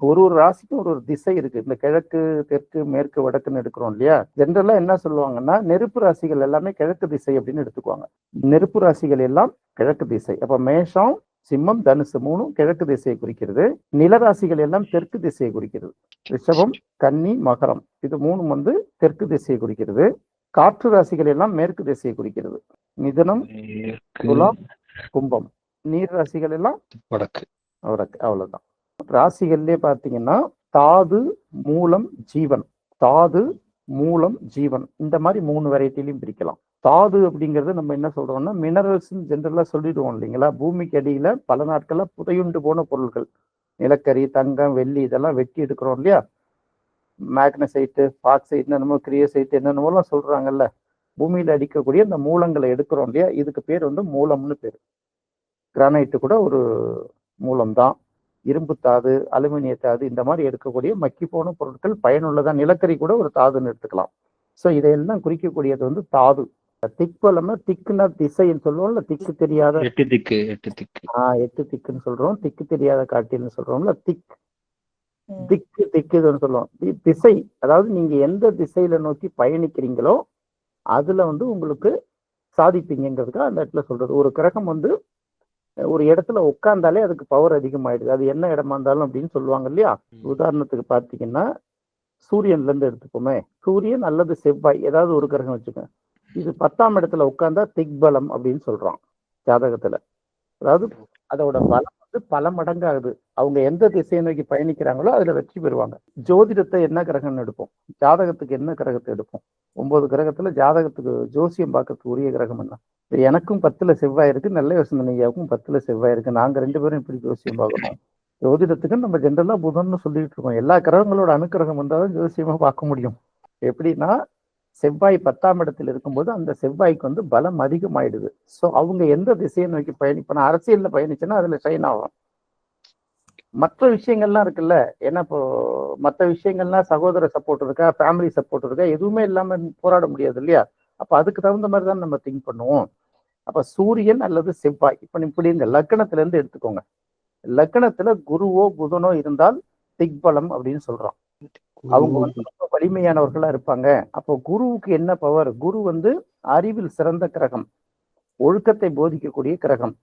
ஒரு ஒரு ராசிக்கும் ஒரு ஒரு திசை இருக்கு. இந்த கிழக்கு தெற்கு மேற்கு வடக்குன்னு எடுக்கிறோம் இல்லையா? ஜென்ரலா என்ன சொல்லுவாங்கன்னா நெருப்பு ராசிகள் எல்லாமே கிழக்கு திசை அப்படின்னு எடுத்துக்குவாங்க. நெருப்பு ராசிகள் எல்லாம் கிழக்கு திசை. அப்ப மேஷம் சிம்மம் தனுசு மூணும் கிழக்கு திசையை குறிக்கிறது. நிலராசிகள் எல்லாம் தெற்கு திசையை குறிக்கிறது. ரிஷபம் கன்னி மகரம். இது மூணும் வந்து தெற்கு திசையை குறிக்கிறது. காற்று ராசிகள் எல்லாம் மேற்கு திசையை குறிக்கிறது. மிதுனம் மேற்கு, துலாம் கும்பம். நீர் ராசிகள் எல்லாம் வடக்கு. அவருக்கு அவ்வளவுதான். ராசிகள்லேயே பார்த்தீங்கன்னா தாது மூலம் ஜீவன். தாது மூலம் ஜீவன். இந்த மாதிரி மூணு வெரைட்டிலையும் பிரிக்கலாம். தாது அப்படிங்கிறது நம்ம என்ன சொல்றோம்னா மினரல்ஸ் ஜென்ரலாக சொல்லிடுவோம் இல்லைங்களா? பூமிக்கு அடியில் பல நாட்களில் புதையுண்டு போன பொருட்கள் நிலக்கரி தங்கம் வெள்ளி இதெல்லாம் வெட்டி எடுக்கிறோம் இல்லையா? மேக்னசைட்டு பாக்சைட் என்னென்னமோ கிரியசைட் என்னென்னமோலாம் சொல்றாங்கல்ல? பூமியில் அடிக்கக்கூடிய இந்த மூலங்களை எடுக்கிறோம் இல்லையா? இதுக்கு பேர் வந்து மூலம்னு பேர். கிரானைட்டு கூட ஒரு மூலம்தான். இரும்பு தாது அலுமினிய தாது இந்த மாதிரி எடுக்கக்கூடிய மக்கி போன பொருட்கள் பயனுள்ளதா நிலக்கரி கூட ஒரு தாதுன்னு எடுத்துக்கலாம். ஸோ இதையெல்லாம் குறிக்கக்கூடியது வந்து தாது. திக்பலம்னா திக்குன்னா திசைன்னு சொல்லுவோம்ல திக்கு தெரியாத எட்டு திக்கு எட்டு திக்கு. ஆஹ் எட்டு திக்குன்னு சொல்றோம். திக்கு தெரியாத காட்டில்னு சொல்றோம்ல திக். திக்கு திக்குதுன்னு சொல்லுவோம். திசை. அதாவது நீங்க எந்த திசையில நோக்கி பயணிக்கிறீங்களோ அதுல வந்து உங்களுக்கு சாதிப்பீங்கிறதுக்காக அந்த இடத்துல சொல்றது. ஒரு கிரகம் வந்து ஒரு இடத்துல உட்கார்ந்தாலே அதுக்கு பவர் அதிகமாயிடுது. அது என்ன இடமா இருந்தாலும் அப்படின்னு சொல்லுவாங்க இல்லையா? உதாரணத்துக்கு பார்த்தீங்கன்னா சூரியன்ல இருந்து எடுத்துப்போமே. சூரியன் அல்லது செவ்வாய் ஏதாவது ஒரு கிரகம் வச்சுக்கோங்க இது பத்தாம் இடத்துல உட்கார்ந்தா திக்பலம் அப்படின்னு சொல்றோம் ஜாதகத்துல. அதாவது அதோட பலம் வந்து பல மடங்காகுது. அவங்க எந்த திசையை நோக்கி பயணிக்கிறாங்களோ அதுல வெற்றி பெறுவாங்க. ஜோதிடத்தை என்ன கிரகம்னு எடுப்போம். ஜாதகத்துக்கு என்ன கிரகத்தை எடுப்போம்? ஒன்பது கிரகத்துல ஜாதகத்துக்கு ஜோசியம் பார்க்கறதுக்கு உரிய கிரகம் என்ன? எனக்கும் பத்துல செவ்வாய் இருக்கு நல்ல யோசனை ஐயாவுக்கும் பத்துல செவ்வாய் இருக்கு. நாங்க ரெண்டு பேரும் இப்படி ஜோசியம் பார்க்கணும் ஜோதிடத்துக்கு நம்ம ஜென்ரலா புதன்னு சொல்லிட்டு இருக்கோம். எல்லா கிரகங்களோட அனுக்கிரகம் வந்தாலும் ஜோசியமா பார்க்க முடியும். எப்படின்னா செவ்வாய் பத்தாம் இடத்தில் இருக்கும்போது அந்த செவ்வாய்க்கு வந்து பலம் அதிகமாயிடுது. ஸோ அவங்க எந்த திசையை நோக்கி பயணிப்பனா அரசியலில் பயணிச்சுன்னா அதில் ஷைன் ஆகும். மற்ற விஷயங்கள்லாம் இருக்குல்ல ஏன்னா இப்போ மற்ற விஷயங்கள்லாம் சகோதர சப்போர்ட் இருக்கா ஃபேமிலி சப்போர்ட் இருக்கா எதுவுமே இல்லாமல் போராட முடியாது இல்லையா? அப்போ அதுக்கு தகுந்த மாதிரி தான் நம்ம திங்க் பண்ணுவோம். அப்போ சூரியன் அல்லது செவ்வாய் இப்போ இப்படி இந்த லக்கணத்துல இருந்து எடுத்துக்கோங்க. லக்னத்தில் குருவோ புதனோ இருந்தால் திக்பலம் அப்படின்னு சொல்கிறோம் அவங்க வந்து ரொம்ப வலிமையானவர்களா இருப்பாங்க. அப்போ குருவுக்கு என்ன பவர் குரு வந்து அறிவில் சிறந்த கிரகம். ஒழுக்கத்தை போதிக்கக்கூடிய கிரகம்.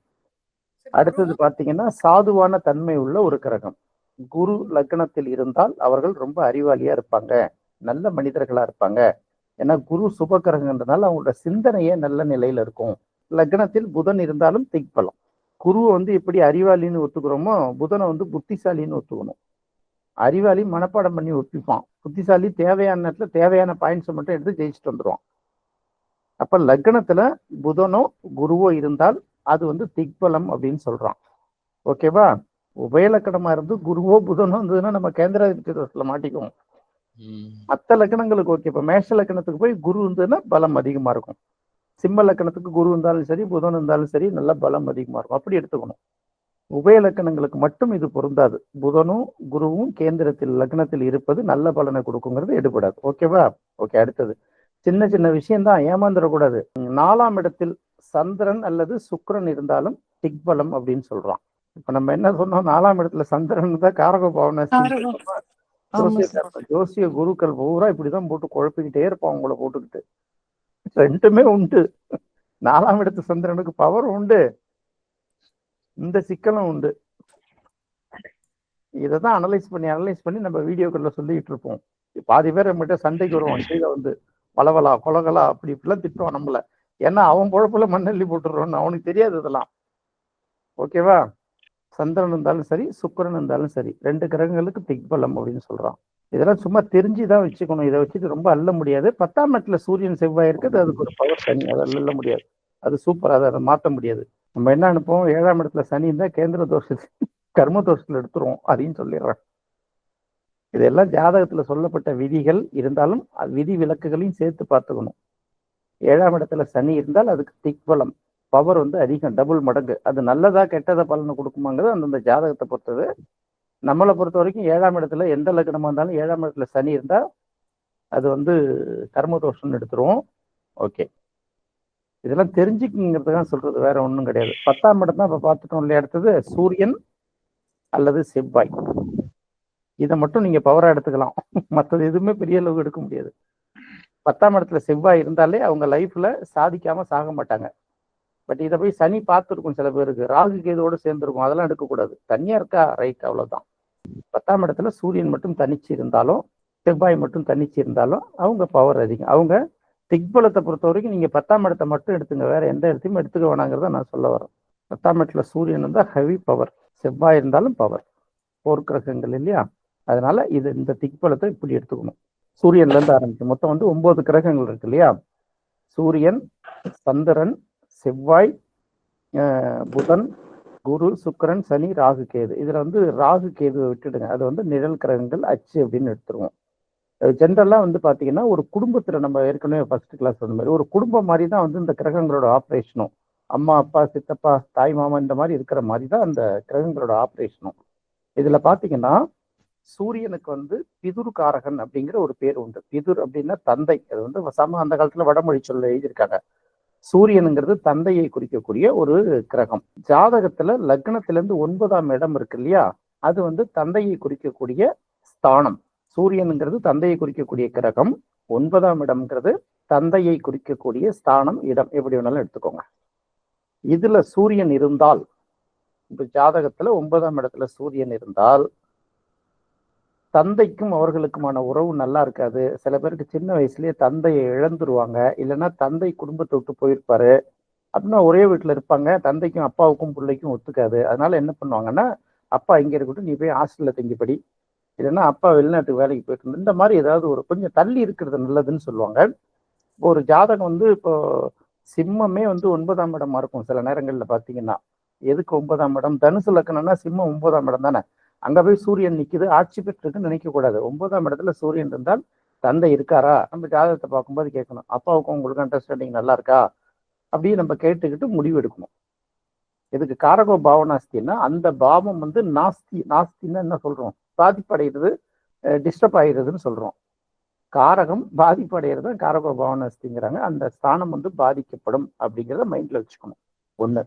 அடுத்தது பாத்தீங்கன்னா சாதுவான தன்மை உள்ள ஒரு கிரகம். குரு லக்னத்தில் இருந்தால் அவர்கள் ரொம்ப அறிவாளியா இருப்பாங்க. நல்ல மனிதர்களா இருப்பாங்க. ஏன்னா குரு சுப கிரகன்றதுனால அவங்களோட சிந்தனையே நல்ல நிலையில இருக்கும். லக்னத்தில் புதன் இருந்தாலும் திக்பலம். குருவை வந்து எப்படி அறிவாளின்னு ஒத்துக்கிறோமோ புதனை வந்து புத்திசாலின்னு ஒத்துக்கணும். அறிவாளி மனப்பாடம் பண்ணி ஒப்பிப்பான். புத்திசாலி தேவையான நேரத்துல தேவையான பாயிண்ட்ஸை மட்டும் எடுத்து ஜெயிச்சுட்டு வந்துருவான். அப்ப லக்னத்துல புதனோ குருவோ இருந்தால் அது வந்து திக்பலம் அப்படின்னு சொல்றான். ஓகேவா உபயலக்கணமா இருந்து குருவோ புதனோ இருந்ததுன்னா நம்ம கேந்திராதிபத்தியத்துல மாட்டிக்குவோம். மற்ற லக்கணங்களுக்கு ஓகே இப்ப மேஷ லக்கணத்துக்கு போய் குரு இருந்ததுன்னா பலம் அதிகமா இருக்கும். சிம்ம லக்கணத்துக்கு குரு இருந்தாலும் சரி புதன் இருந்தாலும் சரி நல்ல பலம் அதிகமா இருக்கும். அப்படி எடுத்துக்கணும். உபய லக்கணங்களுக்கு மட்டும் இது பொருந்தாது. புதனும் குருவும் கேந்திரத்தில் லக்னத்தில் இருப்பது நல்ல பலனை கொடுக்குங்கிறது எடுபடாது. ஓகேவா? ஓகே அடுத்தது. சின்ன சின்ன விஷயம்தான் ஏமாந்துடக்கூடாது. நாலாம் இடத்தில் சந்திரன் அல்லது சுக்கிரன் இருந்தாலும் திக்பலம் அப்படின்னு சொல்றான். இப்ப நம்ம என்ன சொன்னோம்? நாலாம் இடத்துல சந்திரன் தான் காரக பவன ஜோசிய குருக்கள் பூரா இப்படிதான் போட்டு குழப்பிக்கிட்டே இருப்பான் உங்களை போட்டுக்கிட்டு. ரெண்டுமே உண்டு. நாலாம் இடத்து சந்திரனுக்கு பவர் உண்டு. இந்த சிக்கலும் உண்டு. இதைதான் அனலைஸ் பண்ணி அனலைஸ் பண்ணி நம்ம வீடியோக்கள்ல சொல்லிக்கிட்டு இருப்போம். பாதி பேர் நம்மகிட்ட சண்டைக்கு வருவோம் கீழே வந்து பலவலா கொலகலா அப்படி இப்படிலாம் திட்டுவான் நம்மள. ஏன்னா அவன் பொழப்புல மண்ணள்ளி போட்டுருவோம்னு அவனுக்கு தெரியாது இதெல்லாம். ஓகேவா? சந்திரன் இருந்தாலும் சரி சுக்கரன் இருந்தாலும் சரி ரெண்டு கிரகங்களுக்கு திக்பலம் அப்படின்னு சொல்றான். இதெல்லாம் சும்மா தெரிஞ்சு தான் வச்சுக்கணும். இதை வச்சுட்டு ரொம்ப அள்ள முடியாது. பத்தாம் இடத்துல சூரியன் செவ்வாய் இருக்குது. அதுக்கு ஒரு பவர் தனி அதை அள்ள முடியாது. அது சூப்பர் அதை அதை மாற்ற முடியாது. நம்ம என்ன அனுப்புவோம்? ஏழாம் இடத்துல சனி இருந்தா கேந்திர தோஷத்து கர்ம தோஷத்துல எடுத்துருவோம் அதையும் சொல்லிடுறேன் இதெல்லாம் ஜாதகத்துல சொல்லப்பட்ட விதிகள் இருந்தாலும் அது விதி விலக்குகளையும் சேர்த்து பார்த்துக்கணும். ஏழாம் இடத்துல சனி இருந்தால் அதுக்கு திக்பலம். பவர் வந்து அதிகம் டபுள் மடங்கு. அது நல்லதா கெட்டதா பலனை கொடுக்குமாங்கிறது அந்தந்த ஜாதகத்தை பொறுத்தது. நம்மளை பொறுத்த வரைக்கும் ஏழாம் இடத்துல எந்த லக்னமாக இருந்தாலும் ஏழாம் இடத்துல சனி இருந்தால் அது வந்து கர்மதோஷம்னு எடுத்துருவோம். ஓகே. இதெல்லாம் தெரிஞ்சுக்குங்கிறதுக்காக சொல்றது வேற ஒன்றும் கிடையாது. பத்தாம் இடம் தான் இப்போ பார்த்துட்டோம் இல்லையா அடுத்தது? சூரியன் அல்லது செவ்வாய். இதை மட்டும் நீங்க பவரா எடுத்துக்கலாம். மற்றது எதுவுமே பெரிய அளவுக்கு எடுக்க முடியாது. பத்தாம் இடத்துல செவ்வாய் இருந்தாலே அவங்க லைஃப்ல சாதிக்காம சாக மாட்டாங்க. பட் இதை போய் சனி பார்த்துருக்கும் சில பேருக்கு. ராகு கேதோடு சேர்ந்துருக்கும். அதெல்லாம் எடுக்கக்கூடாது. தனியா இருக்கா? ரைட் அவ்வளவுதான். பத்தாம் இடத்துல சூரியன் மட்டும் தனிச்சு இருந்தாலும் செவ்வாய் மட்டும் தனிச்சு இருந்தாலும் அவங்க பவர் அதிகம். அவங்க திக்பலத்தை பொறுத்த வரைக்கும் நீங்க பத்தாம் இடத்தை மட்டும் எடுத்துங்க. வேற எந்த இடத்தையும் எடுத்துக்க வேணாங்கிறத நான் சொல்ல வரேன். பத்தாம் இடத்துல சூரியன் இருந்தால் ஹெவி பவர் செவ்வாய் இருந்தாலும் பவர் போர்க்கிரகங்கள் இல்லையா? அதனால இது இந்த திக்பலத்தை இப்படி எடுத்துக்கணும். சூரியன்ல இருந்து ஆரம்பிக்கும். மொத்தம் வந்து ஒன்பது கிரகங்கள் இருக்கு இல்லையா? சூரியன் சந்திரன் செவ்வாய் புதன் குரு சுக்கிரன் சனி ராகு கேது. இதுல வந்து ராகு கேதுவை விட்டுடுங்க. அது வந்து நிழல் கிரகங்கள் அச்சு அப்படின்னு எடுத்துருவோம். ஜென்ரலாக வந்து பார்த்தீங்கன்னா ஒரு குடும்பத்தில் நம்ம ஏற்கனவே ஃபர்ஸ்ட் கிளாஸ் அந்த மாதிரி ஒரு குடும்பம் மாதிரி தான் வந்து இந்த கிரகங்களோட ஆப்ரேஷனும் அம்மா அப்பா சித்தப்பா தாய் மாமா இந்த மாதிரி இருக்கிற மாதிரி தான் அந்த கிரகங்களோட ஆப்ரேஷனும் இதில் பார்த்தீங்கன்னா சூரியனுக்கு வந்து பிதுர் காரகன் அப்படிங்கிற ஒரு பேர் உண்டு. பிதுர் அப்படின்னா தந்தை. அது வந்து சம அந்த காலத்தில் வடமொழி சொல்ல எழுதியிருக்காங்க. சூரியனுங்கிறது தந்தையை குறிக்கக்கூடிய ஒரு கிரகம். ஜாதகத்துல லக்னத்திலேருந்து ஒன்பதாம் இடம் இருக்கு இல்லையா? அது வந்து தந்தையை குறிக்கக்கூடிய ஸ்தானம். சூரியனுங்கிறது தந்தையை குறிக்கக்கூடிய கிரகம் ஒன்பதாம் இடம்ங்கிறது தந்தையை குறிக்கக்கூடிய ஸ்தானம் இடம் எப்படி வேணாலும் எடுத்துக்கோங்க. இதுல சூரியன் இருந்தால் இப்போ ஜாதகத்துல ஒன்பதாம் இடத்துல சூரியன் இருந்தால் தந்தைக்கும் அவர்களுக்குமான உறவு நல்லா இருக்காது. சில பேருக்கு சின்ன வயசுலயே தந்தையை இழந்துருவாங்க. இல்லைன்னா தந்தை குடும்பத்தை விட்டு போயிருப்பாரு. அப்படின்னா ஒரே வீட்டுல இருப்பாங்க. தந்தைக்கும் அப்பாவுக்கும் பிள்ளைக்கும் ஒத்துக்காது. அதனால என்ன பண்ணுவாங்கன்னா அப்பா இங்கே இருக்கட்டும் நீ போய் ஹாஸ்டல்ல தங்கிப்படி. இல்லைன்னா அப்பா வெளிநாட்டுக்கு வேலைக்கு போயிட்டு இந்த மாதிரி ஏதாவது ஒரு கொஞ்சம் தள்ளி இருக்கிறது நல்லதுன்னு சொல்லுவாங்க. ஒரு ஜாதகம் வந்து இப்போ சிம்மமே வந்து ஒன்பதாம் இடமா இருக்கும் சில நேரங்களில் பார்த்தீங்கன்னா. எதுக்கு ஒன்பதாம் இடம்? தனுசு லக்கணம்னா சிம்மம் ஒன்பதாம் இடம் தானே. அங்கே போய் சூரியன் நிற்கிது ஆட்சி பெற்றிருக்குன்னு நினைக்கக்கூடாது ஒன்பதாம் இடத்துல சூரியன் இருந்தால் தந்தை இருக்காரா? நம்ம ஜாதகத்தை பார்க்கும்போது கேட்கணும். அப்பாவுக்கும் உங்களுக்கு அண்டர்ஸ்டாண்டிங் நல்லா இருக்கா? அப்படியே நம்ம கேட்டுக்கிட்டு முடிவு எடுக்கணும். இதுக்கு காரகோ பாவநாஸ்தின்னா அந்த பாவம் வந்து நாஸ்தி நாஸ்தின்னா என்ன சொல்றோம்? பாதிப்படைகிறது டிஸ்டர்ப் ஆயிடுறதுன்னு சொல்றோம். காரகம் பாதிப்படைகிறது தான் காரகோ பாவனாஸ்திங்கிறாங்க அந்த ஸ்தானம் வந்து பாதிக்கப்படும் அப்படிங்கிறத மைண்ட்ல வச்சுக்கணும். ஒண்ணு.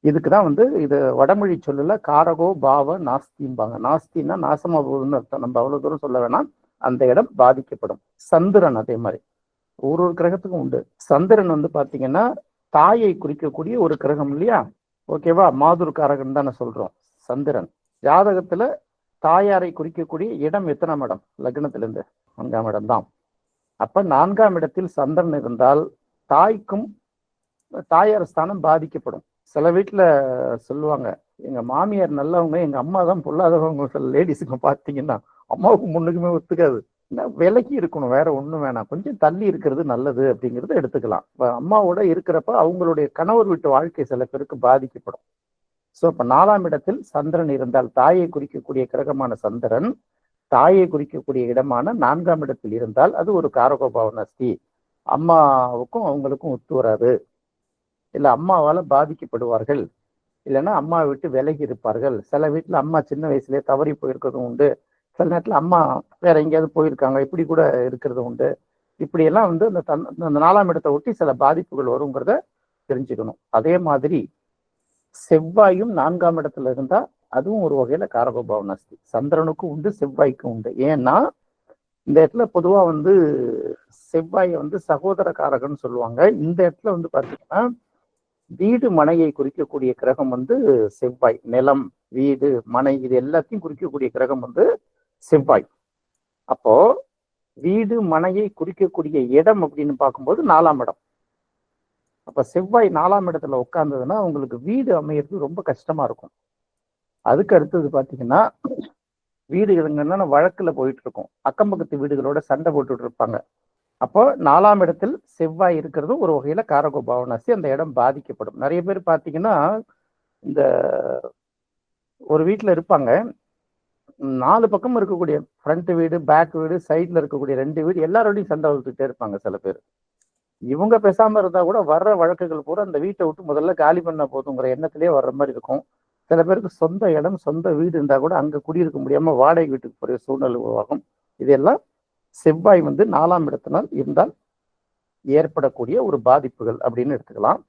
இதுக்கு தான் வந்து இது வடமொழி சொல்லல காரகோ பாவ நாஸ்திம்பாங்க. நாஸ்தின்னா நாசமா போகுதுன்னு அர்த்தம். நம்ம அவ்வளவு தூரம் சொல்ல வேணாம். அந்த இடம் பாதிக்கப்படும். சந்திரன் அதே மாதிரி. ஒரு ஒரு கிரகத்துக்கும் உண்டு. சந்திரன் வந்து பாத்தீங்கன்னா தாயை குறிக்கக்கூடிய ஒரு கிரகம் இல்லையா? ஓகேவா? மாதுர் காரகன் தானே சொல்றோம். சந்திரன். ஜாதகத்துல தாயாரை குறிக்கக்கூடிய இடம் எத்தனாம் இடம் லக்னத்திலிருந்து நான்காம் இடம் தான் அப்ப நான்காம் இடத்தில் சந்திரன் இருந்தால் தாய்க்கும் தாயார் ஸ்தானம் பாதிக்கப்படும். சில வீட்டுல சொல்லுவாங்க எங்க மாமியார் நல்லவங்க எங்க அம்மா தான் பொல்லாதவங்க. சில லேடிஸுங்க பாத்தீங்கன்னா அம்மாவுக்கு முன்னுக்குமே ஒத்துக்காது. என்ன விலகி இருக்கணும் வேற ஒண்ணும் வேணாம். கொஞ்சம் தள்ளி இருக்கிறது நல்லது அப்படிங்கறத எடுத்துக்கலாம். இப்ப அம்மாவோட இருக்கிறப்ப அவங்களுடைய கணவர் வீட்டு வாழ்க்கை சில பேருக்கு பாதிக்கப்படும். ஸோ இப்போ நாலாம் இடத்தில் சந்திரன் இருந்தால் தாயை குறிக்கக்கூடிய கிரகமான சந்திரன் தாயை குறிக்கக்கூடிய இடமான நான்காம் இடத்தில் இருந்தால் அது ஒரு காரகோபாவனஸ்தி அம்மாவுக்கும் அவங்களுக்கும் ஒத்து வராது. இல்லை அம்மாவால் பாதிக்கப்படுவார்கள். இல்லைன்னா அம்மா விட்டு விலகி இருப்பார்கள். சில வீட்டில் அம்மா சின்ன வயசுலேயே தவறி போயிருக்கிறதும் உண்டு. சில நேரத்தில் அம்மா வேற எங்கேயாவது போயிருக்காங்க இப்படி கூட இருக்கிறது உண்டு. இப்படியெல்லாம் வந்து அந்த தன் அந்த நாலாம் இடத்தை ஒட்டி சில பாதிப்புகள் வருங்கிறத தெரிஞ்சுக்கணும். அதே மாதிரி செவ்வாயும் நான்காம் இடத்துல இருந்தா அதுவும் ஒரு வகையில காரகோபாவனாஸ்தி சந்திரனுக்கும் உண்டு செவ்வாய்க்கும் உண்டு. ஏன்னா இந்த இடத்துல பொதுவா வந்து செவ்வாயை வந்து சகோதர காரகன்னு சொல்லுவாங்க. இந்த இடத்துல வந்து பாத்தீங்கன்னா வீடு மனையை குறிக்கக்கூடிய கிரகம் வந்து செவ்வாய். நிலம் வீடு மனை இது எல்லாத்தையும் குறிக்கக்கூடிய கிரகம் வந்து செவ்வாய். அப்போ வீடு மனையை குறிக்கக்கூடிய இடம் அப்படின்னு பார்க்கும்போது நாலாம் இடம். அப்ப செவ்வாய் நாலாம் இடத்துல உட்கார்ந்ததுன்னா உங்களுக்கு வீடு அமையிறது ரொம்ப கஷ்டமா இருக்கும். அதுக்கு அடுத்தது பாத்தீங்கன்னா வீடு வீடுகள்ங்கன்னா வழக்குல போயிட்டு இருக்கும். அக்கம் பக்கத்து வீடுகளோட சண்டை போட்டுட்டு இருப்பாங்க. அப்போ நாலாம் இடத்தில் செவ்வாய் இருக்கிறது ஒரு வகையில காரகோ பாவனாசி அந்த இடம் பாதிக்கப்படும். நிறைய பேர் பாத்தீங்கன்னா இந்த ஒரு வீட்டுல இருப்பாங்க. நாலு பக்கம் இருக்கக்கூடிய ஃப்ரண்ட் வீடு பேக் வீடு சைட்ல இருக்கக்கூடிய ரெண்டு வீடு எல்லாரோடையும் சண்டை வளர்த்துக்கிட்டே இருப்பாங்க சில பேர். இவங்க பேசாம இருந்தா கூட வர்ற வழக்குகள் பூரா அந்த வீட்டை விட்டு முதல்ல காலி பண்ண போதுங்கிற எண்ணத்திலேயே வர்ற மாதிரி இருக்கும். சில பேருக்கு சொந்த இடம் சொந்த வீடு இருந்தா கூட அங்க குடியிருக்க முடியாம வாடகை வீட்டுக்கு போற சூழ்நிலை உருவாகும். இதெல்லாம் செவ்வாய் வந்து நாலாம் இடத்தினால் இருந்தால் ஏற்படக்கூடிய ஒரு பாதிப்புகள் அப்படின்னு எடுத்துக்கலாம்.